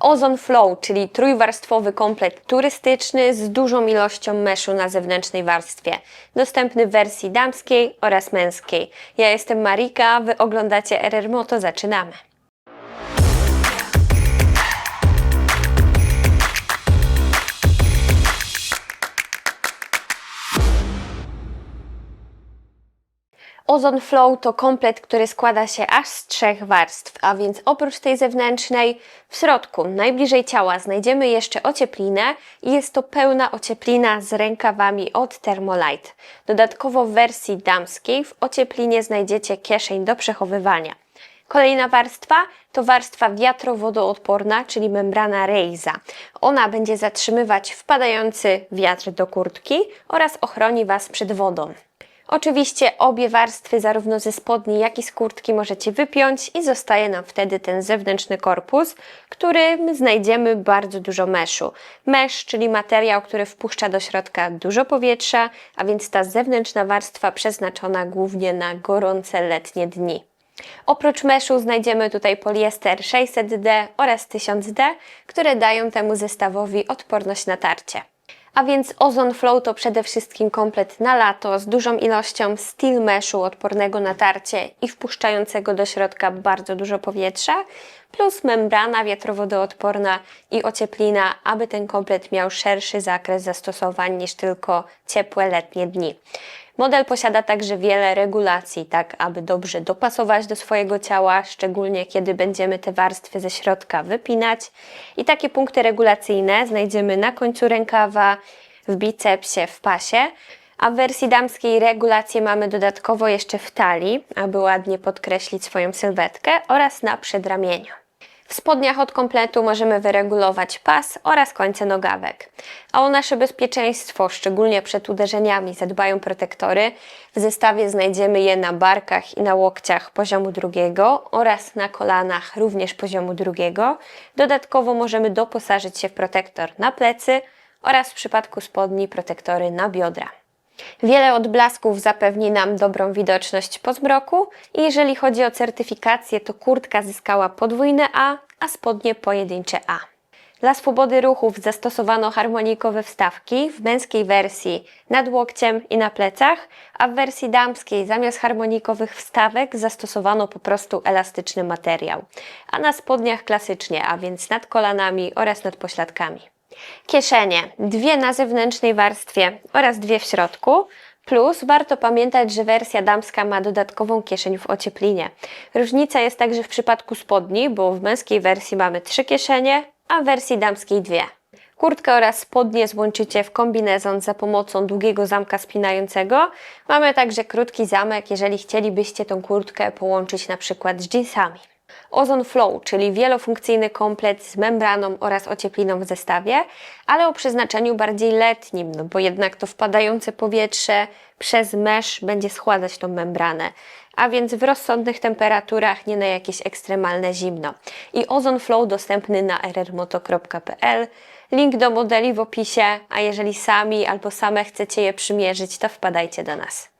Ozone Flow, czyli trójwarstwowy komplet turystyczny z dużą ilością meszu na zewnętrznej warstwie. Dostępny w wersji damskiej oraz męskiej. Ja jestem Marika, wy oglądacie RR Moto, zaczynamy. Ozone Flow to komplet, który składa się aż z trzech warstw, a więc oprócz tej zewnętrznej, w środku, najbliżej ciała, znajdziemy jeszcze ocieplinę i jest to pełna ocieplina z rękawami od Thermolite. Dodatkowo w wersji damskiej w ocieplinie znajdziecie kieszeń do przechowywania. Kolejna warstwa to warstwa wiatrowodoodporna, czyli membrana Reiza. Ona będzie zatrzymywać wpadający wiatr do kurtki oraz ochroni Was przed wodą. Oczywiście obie warstwy, zarówno ze spodni, jak i z kurtki, możecie wypiąć i zostaje nam wtedy ten zewnętrzny korpus, którym znajdziemy bardzo dużo meszu. Mesz, czyli materiał, który wpuszcza do środka dużo powietrza, a więc ta zewnętrzna warstwa przeznaczona głównie na gorące letnie dni. Oprócz meszu znajdziemy tutaj poliester 600D oraz 1000D, które dają temu zestawowi odporność na tarcie. A więc Ozone Flow to przede wszystkim komplet na lato z dużą ilością steel meshu odpornego na tarcie i wpuszczającego do środka bardzo dużo powietrza, plus membrana wiatrowodoodporna i ocieplina, aby ten komplet miał szerszy zakres zastosowań niż tylko ciepłe letnie dni. Model posiada także wiele regulacji, tak aby dobrze dopasować do swojego ciała, szczególnie kiedy będziemy te warstwy ze środka wypinać. I takie punkty regulacyjne znajdziemy na końcu rękawa, w bicepsie, w pasie. A w wersji damskiej regulacje mamy dodatkowo jeszcze w talii, aby ładnie podkreślić swoją sylwetkę oraz na przedramieniu. W spodniach od kompletu możemy wyregulować pas oraz końce nogawek. A o nasze bezpieczeństwo, szczególnie przed uderzeniami, zadbają protektory. W zestawie znajdziemy je na barkach i na łokciach poziomu drugiego oraz na kolanach również poziomu drugiego. Dodatkowo możemy doposażyć się w protektor na plecy oraz w przypadku spodni protektory na biodra. Wiele odblasków zapewni nam dobrą widoczność po zmroku i jeżeli chodzi o certyfikację, to kurtka zyskała podwójne A, a spodnie pojedyncze A. Dla swobody ruchów zastosowano harmonikowe wstawki w męskiej wersji nad łokciem i na plecach, a w wersji damskiej zamiast harmonikowych wstawek zastosowano po prostu elastyczny materiał, a na spodniach klasycznie, a więc nad kolanami oraz nad pośladkami. Kieszenie, dwie na zewnętrznej warstwie oraz dwie w środku. Plus warto pamiętać, że wersja damska ma dodatkową kieszeń w ocieplinie. Różnica jest także w przypadku spodni, bo w męskiej wersji mamy trzy kieszenie, a w wersji damskiej dwie. Kurtkę oraz spodnie złączycie w kombinezon za pomocą długiego zamka spinającego. Mamy także krótki zamek, jeżeli chcielibyście tą kurtkę połączyć na przykład z jeansami. Ozone Flow, czyli wielofunkcyjny komplet z membraną oraz ociepliną w zestawie, ale o przeznaczeniu bardziej letnim, no bo jednak to wpadające powietrze przez mesz będzie schładzać tą membranę, a więc w rozsądnych temperaturach, nie na jakieś ekstremalne zimno. I Ozone Flow dostępny na rrmoto.pl. Link do modeli w opisie, a jeżeli sami albo same chcecie je przymierzyć, to wpadajcie do nas.